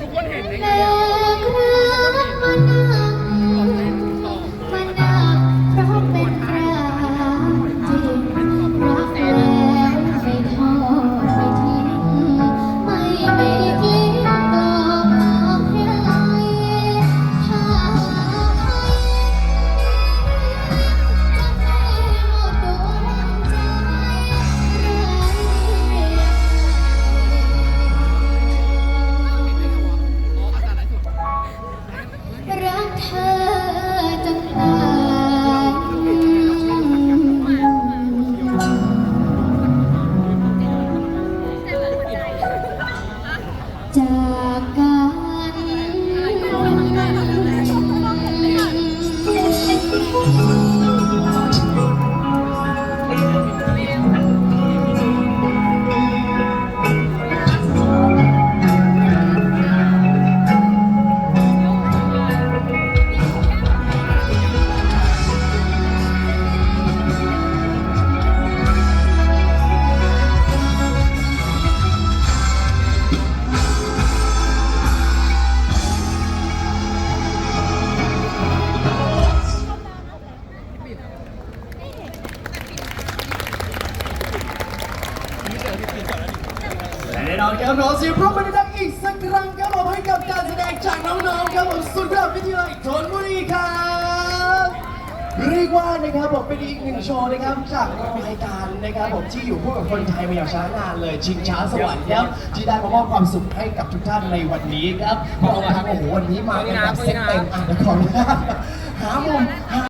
ทุกคนเห็นเลย อนครับขอเสียงปรบมือดังอีกสักครั้งครับผมให้กับการแสดงจากน้องๆครับผมสุดยอดวิทยาลัยธนบุรีครับเรียกว่านะครับผมเป็นอีกหนึ่งโชว์นะครับจากรายการนะครับผมที่อยู่คู่กับคนไทยมาอย่างช้านานเลยชิงช้าสวรรค์ครับที่ได้มามอบความสุขให้กับทุกท่านในวันนี้ครับพร้อมทั้งโอ้โหวันนี้มาเป็นแบบเซ็ตเต็มอะเดี๋ยวขออนุญาตหามุมหา